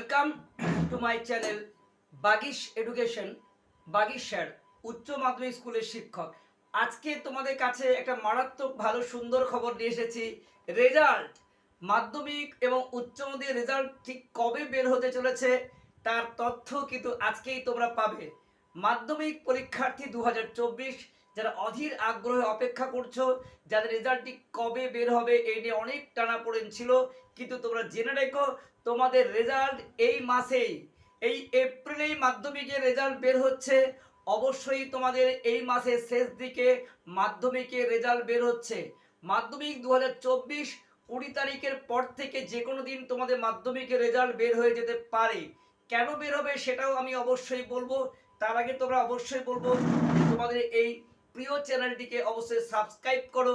Welcome to my channel Bagish education Bagish sir উচ্চ মাধ্যমিক স্কুলের শিক্ষক। আজকে তোমাদের কাছে একটা মারাত্মক ভালো, সুন্দর খবর নিয়ে এসেছি। রেজাল্ট মাধ্যমিক এবং উচ্চ মাধ্যমিক রেজাল্ট ঠিক কবে বের হতে চলেছে, তার তথ্য কিন্তু আজকেই তোমরা পাবে। মাধ্যমিক পরীক্ষার্থী দু হাজার চব্বিশ যারা অধীর আগ্রহে অপেক্ষা করছ, যাদের রেজাল্টটি কবে বের হবে এই নিয়ে অনেক টানাপোড়েন ছিল, কিন্তু তোমরা জেনে রেখো, তোমাদের রেজাল্ট এই মাসেই, এই এপ্রিলেই মাধ্যমিকের রেজাল্ট বের হচ্ছে। অবশ্যই তোমাদের এই মাসের শেষ দিকে মাধ্যমিকের রেজাল্ট বের হচ্ছে। মাধ্যমিক দু হাজার চব্বিশ কুড়ি তারিখের পর থেকে যে কোনো দিন তোমাদের মাধ্যমিকের রেজাল্ট বের হয়ে যেতে পারে। কেন বের হবে সেটাও আমি অবশ্যই বলব। তার আগে তোমরা অবশ্যই বলব তোমাদের এই প্রিয় চ্যানেলটিকে অবশ্যই সাবস্ক্রাইব করো,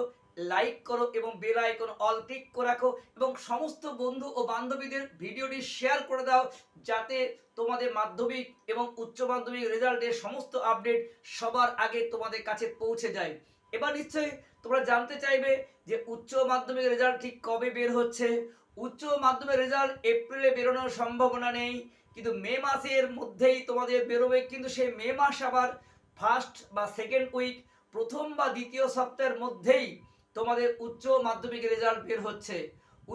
লাইক করো এবং বেল আইকন অল ক্লিক করে রাখো এবং সমস্ত বন্ধু ও বান্ধবীদের ভিডিওটি শেয়ার করে দাও যাতে তোমাদের মাধ্যমিক এবং উচ্চ মাধ্যমিক রেজাল্টের সমস্ত আপডেট সবার আগে তোমাদের কাছে পৌঁছে যায়। এবার নিশ্চয়ই তোমরা জানতে চাইবে যে উচ্চ মাধ্যমিক রেজাল্ট ঠিক কবে বের হচ্ছে? উচ্চ মাধ্যমিক রেজাল্ট এপ্রিলে বেরোনোর সম্ভাবনা নেই, কিন্তু মে মাসের মধ্যেই তোমাদের বেরোবে, কিন্তু সেই মে মাস আবার ফার্স্ট বা সেকেন্ড উইক, প্রথম বা দ্বিতীয় সপ্তাহের মধ্যেই তোমাদের উচ্চ মাধ্যমিক রেজাল্ট বের হচ্ছে।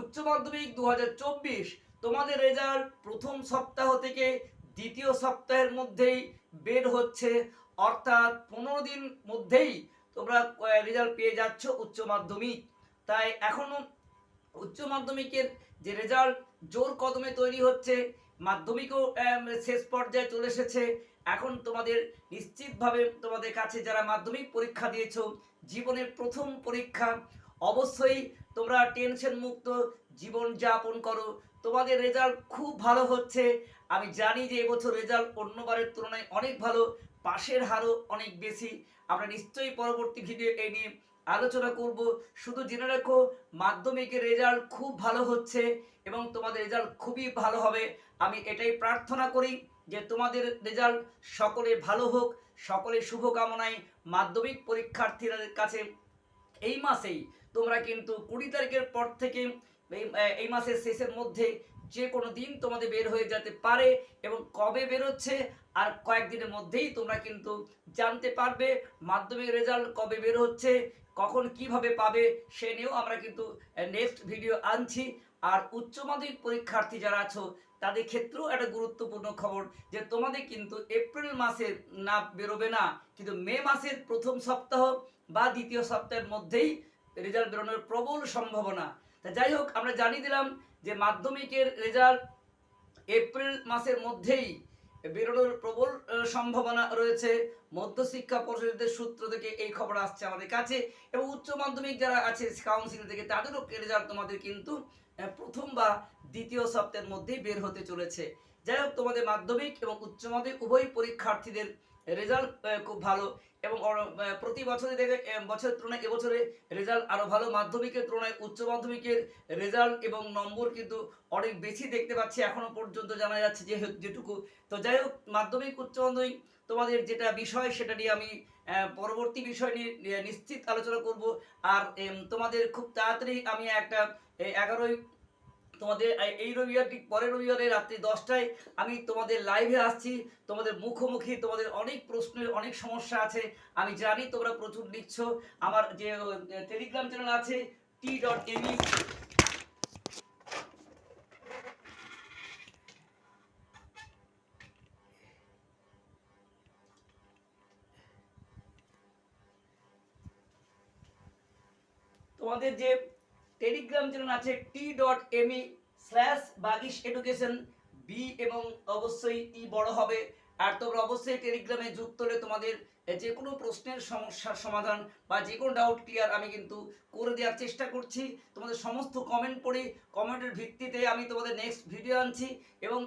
উচ্চ মাধ্যমিক দু হাজার চব্বিশ, তোমাদের রেজাল্ট প্রথম সপ্তাহ থেকে দ্বিতীয় সপ্তাহের মধ্যেই বের হচ্ছে। অর্থাৎ পনেরো দিন মধ্যেই তোমরা রেজাল্ট পেয়ে যাচ্ছ উচ্চ মাধ্যমিক। তাই এখনও উচ্চ মাধ্যমিকের যে রেজাল্ট জোর কদমে তৈরি হচ্ছে, মাধ্যমিকও শেষ পর্যায়ে চলে এসেছে। এখন তোমাদের নিশ্চিতভাবে তোমাদের কাছে যারা মাধ্যমিক পরীক্ষা দিয়েছ, জীবনের প্রথম পরীক্ষা, অবশ্যই তোমরা টেনশন মুক্ত জীবন যাপন করো। তোমাদের রেজাল্ট খুব ভালো হচ্ছে। আমি জানি যে এবছর রেজাল্ট অন্যবারের তুলনায় অনেক ভালো, পাশের হারও অনেক বেশি। আমরা নিশ্চয়ই পরবর্তী ভিডিও এই নিয়ে আলোচনা করব। শুধু জেনে রাখো, মাধ্যমিকের রেজাল্ট খুব ভালো হচ্ছে এবং তোমাদের রেজাল্ট খুবই ভালো হবে। আমি এটাই প্রার্থনা করি। যে তোমাদের রেজাল্ট সকলে ভালো হোক সকলে শুভকামনায় মাধ্যমিক পরীক্ষার্থীদের কাছে এই মাসেই তোমরা কিন্তু কুড়ি তারিখের পর থেকে এই এই মাসের শেষের মধ্যে যে কোনো দিন তোমাদের বের হয়ে যেতে পারে এবং কবে বেরোচ্ছে আর কয়েকদিনের মধ্যেই তোমরা কিন্তু জানতে পারবে মাধ্যমিক রেজাল্ট কবে বের হচ্ছে, কখন কীভাবে পাবে সে নিয়েও আমরা কিন্তু নেক্সট ভিডিও আনছি। আর উচ্চ মাধ্যমিক পরীক্ষার্থী যারা আছো তাদের ক্ষেত্রেও একটা গুরুত্বপূর্ণ খবর যে তোমাদের কিন্তু এপ্রিল মাসে না বেরোবে না, কিন্তু মে মাসের প্রথম সপ্তাহ বা দ্বিতীয় সপ্তাহের মধ্যেই রেজাল্ট বেরোনোর প্রবল সম্ভাবনা। তা যাই হোক, আমরা জানিয়ে দিলাম যে মাধ্যমিকের রেজাল্ট এপ্রিল মাসের মধ্যেই বেরোনোর প্রবল সম্ভাবনা রয়েছে। মধ্যশিক্ষা পরিষদের সূত্র থেকে এই খবর আসছে আমাদের কাছে এবং উচ্চ মাধ্যমিক যারা আছে কাউন্সিল থেকে, তাদেরও রেজাল্ট তোমাদের কিন্তু প্রথম বা দ্বিতীয় সপ্তাহের মধ্যেই বের হতে চলেছে। যাই হোক, তোমাদের মাধ্যমিক এবং উচ্চ মাধ্যমিক উভয় পরীক্ষার্থীদের রেজাল্ট খুব ভালো এবং প্রতি বছরে দেখে বছরের তুলনায় এবছরে রেজাল্ট আরও ভালো। মাধ্যমিকের তুলনায় উচ্চ মাধ্যমিকের রেজাল্ট এবং নম্বর কিন্তু অনেক বেশি দেখতে পাচ্ছি এখনও পর্যন্ত জানা যাচ্ছে যে যেটুকু। তো যাই হোক, মাধ্যমিক, উচ্চ মাধ্যমিক, তোমাদের যেটা বিষয় সেটা নিয়ে আমি পরবর্তী বিষয় নিয়ে নিশ্চিত আলোচনা করব। আর তোমাদের খুব তাড়াতাড়ি আমি একটা এগারোই তোমাদের এই- রবিবার ঠিক পরের রবিবারে রাত্রি দশটায় আমি তোমাদের লাইভে আসছি। তোমাদের মুখোমুখি তোমাদের অনেক প্রশ্নের অনেক সমস্যা আছে। আমি জানি তোমরা প্রচুর লিখছো। আমার যে টেলিগ্রাম চ্যানেল আছে টি ডট এমি তোমাদের যে টেলিগ্রাম চ্যানেল আছে T dot me slash Bagish education B এবং অবশ্যই ই বড় হবে। আর তোমরা অবশ্যই টেলিগ্রামে যুক্ত হলে তোমাদের যে কোনো প্রশ্নের সমস্যার সমাধান বা যে কোনো ডাউট ক্লিয়ার আমি কিন্তু করে দেওয়ার চেষ্টা করছি। তোমাদের সমস্ত কমেন্ট পড়ি কমেন্টের ভিত্তিতে আমি তোমাদের নেক্সট ভিডিও আনছি এবং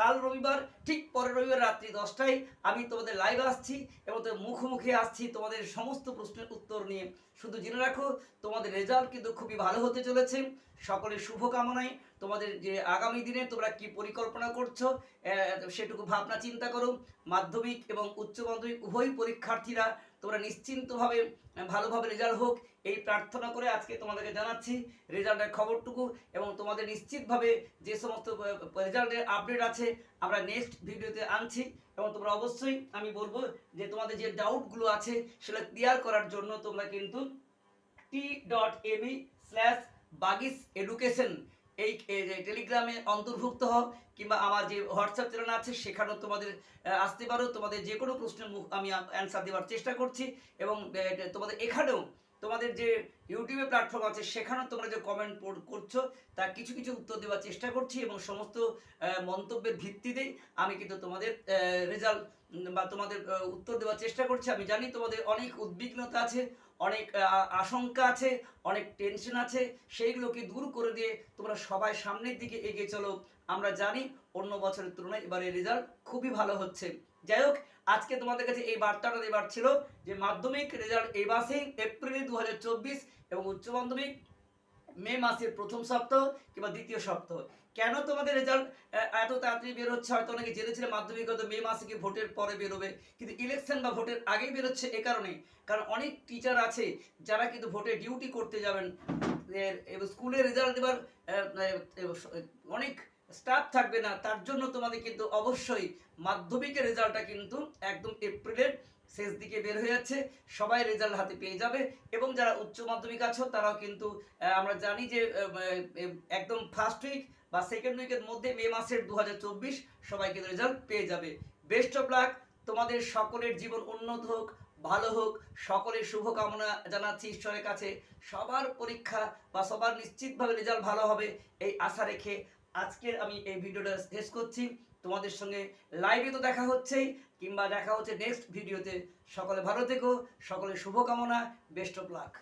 কাল রবিবার, ঠিক পরের রবিবার রাত্রি দশটায় আমি তোমাদের লাইভ আসছি এবং তোমাদের মুখোমুখি আসছি তোমাদের সমস্ত প্রশ্নের উত্তর নিয়ে। শুধু জেনে রাখো, তোমাদের রেজাল্ট কিন্তু খুবই ভালো হতে চলেছে। সকলের শুভকামনায় তোমাদের যে আগামী দিনে তোমরা কি পরিকল্পনা করছ সেটুকু ভাবনা চিন্তা করো। মাধ্যমিক এবং উচ্চ মাধ্যমিক উভয় পরীক্ষার্থীরা তোমরা নিশ্চিন্তভাবে, ভালোভাবে রেজাল্ট হোক এই প্রার্থনা করে আজকে তোমাদেরকে জানাচ্ছি রেজাল্টের খবরটুকু এবং তোমাদের নিশ্চিতভাবে যে সমস্ত রেজাল্টের আপডেট আছে আমরা নেক্সট ভিডিওতে আনছি এবং তোমরা অবশ্যই, আমি বলব যে তোমাদের যে ডাউটগুলো আছে সেটা ক্লিয়ার করার জন্য তোমরা কিন্তু T dot me slash Bagish education এই টেলিগ্রামে অন্তর্ভুক্ত হও কিংবা আমার যে হোয়াটসঅ্যাপ চ্যানেল আছে সেখানেও তোমাদের আসতে পারো। তোমাদের যে কোনো প্রশ্নের মুখ আমি অ্যান্সার দেওয়ার চেষ্টা করছি এবং তোমাদের এখানেও তোমাদের যে ইউটিউবে প্ল্যাটফর্ম আছে, সেখানেও তোমরা যে কমেন্ট করছ তার কিছু কিছু উত্তর দেওয়ার চেষ্টা করছি এবং সমস্ত মন্তব্যের ভিত্তিতেই আমি কিন্তু তোমাদের রেজাল্ট বা তোমাদের উত্তর দেওয়ার চেষ্টা করছি। আমি জানি তোমাদের অনেক উদ্বিগ্নতা আছে, অনেক আশঙ্কা আছে, অনেক টেনশন আছে, সেইগুলোকে দূর করে দিয়ে তোমরা সবাই সামনের দিকে এগিয়ে চলো। আমরা জানি অন্য বছরের তুলনায় এবারে রেজাল্ট খুবই ভালো হচ্ছে। যাই হোক, আজকে তোমাদের কাছে এই বার্তাটা দেবার ছিল যে মাধ্যমিক রেজাল্ট এই মাসেই এপ্রিলে দু এবং উচ্চ মাধ্যমিক মে মাসের প্রথম সপ্তাহ কিংবা দ্বিতীয় সপ্তাহ। কেন তোমাদের রেজাল্ট এত তাড়াতাড়ি বের হচ্ছে? হয়তো অনেকে জেনেছিলে মাধ্যমিক হয়তো মে মাসে কি ভোটের পরে বেরোবে, কিন্তু ইলেকশন বা ভোটের আগেই বেরোচ্ছে এ কারণে। কারণ অনেক টিচার আছে যারা কিন্তু ভোটে ডিউটি করতে যাবেন এবার স্কুলে রেজাল্ট দেবার অনেক স্টাফ থাকবে না, তার জন্য তোমাদের কিন্তু অবশ্যই মাধ্যমিকের রেজাল্টটা কিন্তু একদম এপ্রিলের শেষ দিকে বের হয়ে যাচ্ছে। সবাই রেজাল্ট হাতে পেয়ে যাবে এবং যারা উচ্চ মাধ্যমিক আছো, তারাও কিন্তু আমরা জানি যে একদম ফার্স্ট উইক বা সেকেন্ড উইকের মধ্যে মে মাসের দু সবাই কিন্তু রেজাল্ট পেয়ে যাবে। বেস্ট অফ লাক তোমাদের সকলের জীবন উন্নত হোক, ভালো হোক, সকলের শুভকামনা জানাচ্ছি ঈশ্বরের কাছে। সবার পরীক্ষা বা সবার নিশ্চিতভাবে রেজাল্ট ভালো হবে, এই আশা রেখে আজকের আমি এই ভিডিওটা শেষ করছি। তোমাদের সঙ্গে লাইভে তো দেখা হচ্ছেই, কিংবা দেখা হচ্ছে নেক্সট ভিডিওতে সকলে ভালো থেকো সকলে শুভকামনা বেস্ট অফ লাক